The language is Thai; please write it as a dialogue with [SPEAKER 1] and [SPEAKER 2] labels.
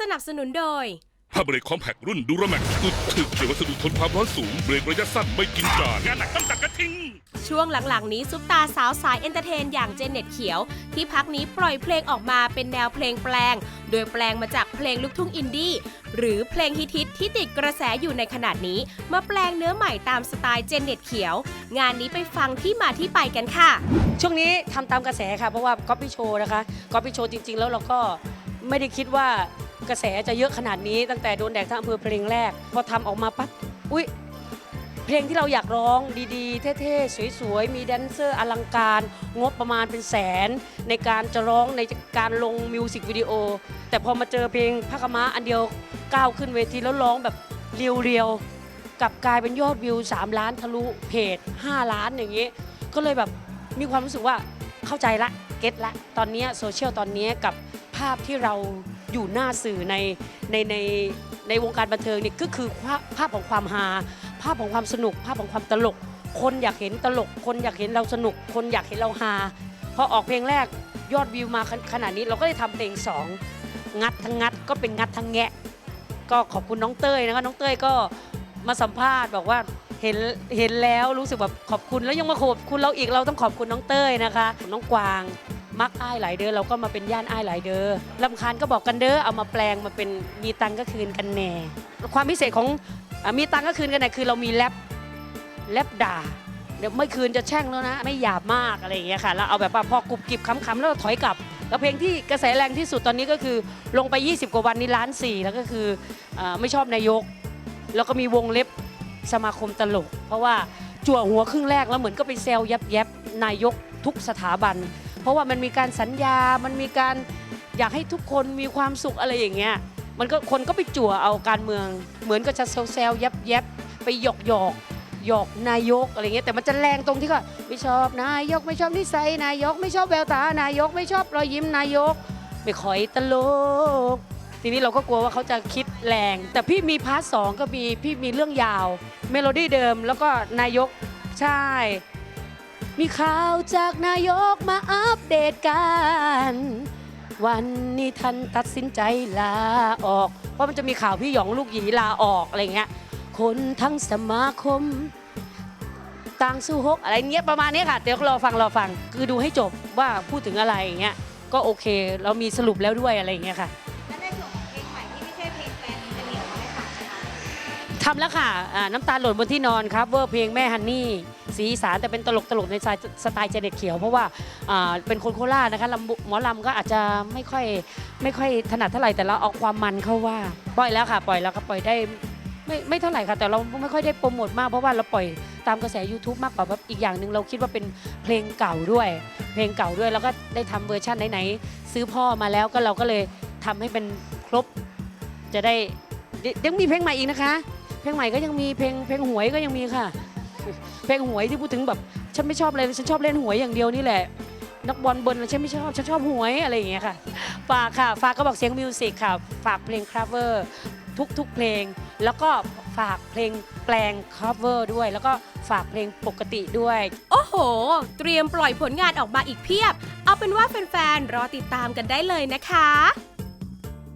[SPEAKER 1] สนับสนุนโดย
[SPEAKER 2] ผ้าเบรกคอมแพครุ่นดูราแม็กสุดถึกเกี่ยววัสดุทนความร้อนสูง เบรกระยะสั้นไม่กินการงานหนักต้องตัดกระทิง
[SPEAKER 1] ช่วงหลังๆนี้ซุปตาสาวสายเอนเตอร์เทนอย่างเจเน็ตเขียว ที่พักนี้ปล่อยเพลงออกมาเป็นแนวเพลงแปลง โดยแปลงมาจากเพลงลูกทุ่งอินดี้หรือเพลงฮิตๆที่ติดกระแสอยู่ในขนาดนี้ มาแปลงเนื้อใหม่ตามสไตล์เจเน็ตเขียว งานนี้ไปฟังที่มาที่ไปกันค่ะ
[SPEAKER 3] ช่วงนี้ทำตามกระแสค่ะ เพราะว่าก๊อปปี้โชว์นะคะก๊อปปี้โชว์จริง ๆ แล้วเราก็ไม่ได้คิดว่า กระแสจะเยอะขนาดนี้ตั้งแต่โดนแดกทั้งอำเภอเพลงแรก พอทำออกมาปั๊บอุ้ยเพลงที่เราอยากร้องดีๆ เท่ๆ สวยๆ มีแดนเซอร์อลังการ งบประมาณเป็นแสน ในการจะร้องในการลงมิวสิกวิดีโอ แต่พอมาเจอเพลงพระกม้าอันเดียวก้าวขึ้นเวทีแล้วร้องแบบเรียวๆกลับกลายเป็นยอดวิว 3 ล้านทะลุเพจ 5 ล้านอย่างนี้ ก็เลยแบบมีความรู้สึกว่าเข้าใจละเก็ตละตอนนี้โซเชียลตอนนี้กับภาพที่เรา อยู่หน้าสื่อในในในในวงการบันเทิงเนี่ยก็คือภาพภาพของความฮาภาพของความสนุก ภาพของความตลก คนอยากเห็นตลก คนอยากเห็นเราสนุก คนอยากเห็นเราฮาพอออกเพลงแรกยอดวิวมาขขนาดนี้เราก็เลยทำเพลงสองงัดทั้งงัดก็เป็นงัดทั้งแงะ ก็ขอบคุณน้องเต้ยนะคะน้องเต้ยก็มาสัมภาษณ์บอกว่าเห็นเห็นแล้วรู้สึกแบบขอบคุณแล้วยังมาขอบคุณเราอีกเราต้องขอบคุณน้องเต้ยนะคะ น้องกวาง มักอ้ายหลายเด้อเราก็มาเป็นย่านอ้ายหลายเด้อลำคาญก็บอกกันเด้อเอามาแปลงมาเป็นมีตังก็คืนกันแน่ ความพิเศษของอะมีตังก็คืนกันแน่คือเรามีแรปแรปด่าเดี๋ยวไม่คืนจะแช่งแล้วนะ ไม่หยาบมากอะไรอย่างเงี้ยค่ะแล้วเอาแบบว่าพอกรุบกริบคำๆแล้วเราถอยกลับ แล้วเพลงที่กระแสแรงที่สุดตอนนี้ก็คือลงไป 20 กว่าวันนี้ล้านสี่แล้วก็คืออาไม่ชอบนายก แล้วก็มีวงเล็บสมาคมตลก เพราะว่าจั่วหัวครึ่งแรกแล้วเหมือนก็ไปเซลยับยับนายกทุกสถาบัน เพราะว่ามันมีการสัญญา มันมีการอยากให้ทุกคนมีความสุขอะไรอย่างเงี้ย มันก็คนก็ไปจั่วเอาการเมือง เหมือนก็จะเซลเซลยับยับไปหยอกหยอกหยอกนายกอะไรเงี้ยแต่มันจะแรงตรงที่ก็ไม่ชอบนายกไม่ชอบนิสัยนายกไม่ชอบแววตานายกไม่ชอบรอยยิ้มนายก ไม่คอยตลก ทีนี้เราก็กลัวว่าเขาจะคิดแรง แต่พี่มีพาร์ทสองก็มีพี่มีเรื่องยาว เมโลดี้เดิมแล้วก็นายกใช่ มีข่าวจากนายกมาอัปเดตกัน วันนี้ท่านตัดสินใจลาออก เพราะมันจะมีข่าวพี่หยองลูกหยีลาออกอะไรเงี้ย คนทั้งสมาคม ต่างสู้ฮกอะไรเงี้ยประมาณเนี้ยค่ะเดี๋ยวรอฟังรอฟัง คือดูให้จบว่าพูดถึงอะไรอย่างเงี้ยก็โอเค เรามีสรุปแล้วด้วยอะไรอย่างเงี้ยค่ะ
[SPEAKER 4] และในส่วนของเพลงใหม่ที่ไม่ใช่เพลงแฟนจะมีออกมาให้ฟังไหมคะ
[SPEAKER 3] ทำแล้วค่ะอ่าน้ำตาหล่นบนที่นอนครับเวอร์เพลงแม่ฮันนี่ สีอีสารแต่เป็นตลกตลกในสไตล์สไตล์เจเน็ตเขียว เพราะว่าอ่าเป็นคนโคราชนะคะลำบุหมอลำก็อาจจะไม่ค่อยไม่ค่อยถนัดเท่าไหร่แต่เราเอาความมันเข้าว่า ปล่อยแล้วค่ะ ปล่อยแล้วก็ปล่อยได้ไม่ไม่เท่าไหร่ค่ะ แต่เราไม่ค่อยได้โปรโมทมากเพราะว่าเราปล่อยตามกระแส YouTube มากกว่าอีกอย่างหนึ่งเราคิดว่าเป็นเพลงเก่าด้วย เพลงเก่าด้วยแล้วก็ได้ทำเวอร์ชันไหนๆซื้อพ่อมาแล้วก็เราก็เลยทำให้เป็นครบ จะได้เดี๋ยวยังมีเพลงใหม่อีกนะคะ เพลงใหม่ก็ยังมีเพลงเพลงหวยก็ยังมีค่ะ เพลงหวยที่พูดถึงแบบฉันไม่ชอบเลยฉันชอบเล่นหวยอย่างเดียวนี่แหละ นักบอลเบิร์นฉันไม่ชอบฉันชอบหวยอะไรอย่างเงี้ยค่ะฝากค่ะฝากก็บอกเสียงมิวสิกค่ะฝากเพลงคราเวอร์ทุกทุกๆเพลง แล้วก็ฝากเพลงแปลงคราเวอร์ด้วย แล้วก็ฝากเพลงปกติด้วย
[SPEAKER 1] โอ้โห เตรียมปล่อยผลงานออกมาอีกเพียบ เอาเป็นว่าแฟนๆรอติดตามกันได้เลยนะคะ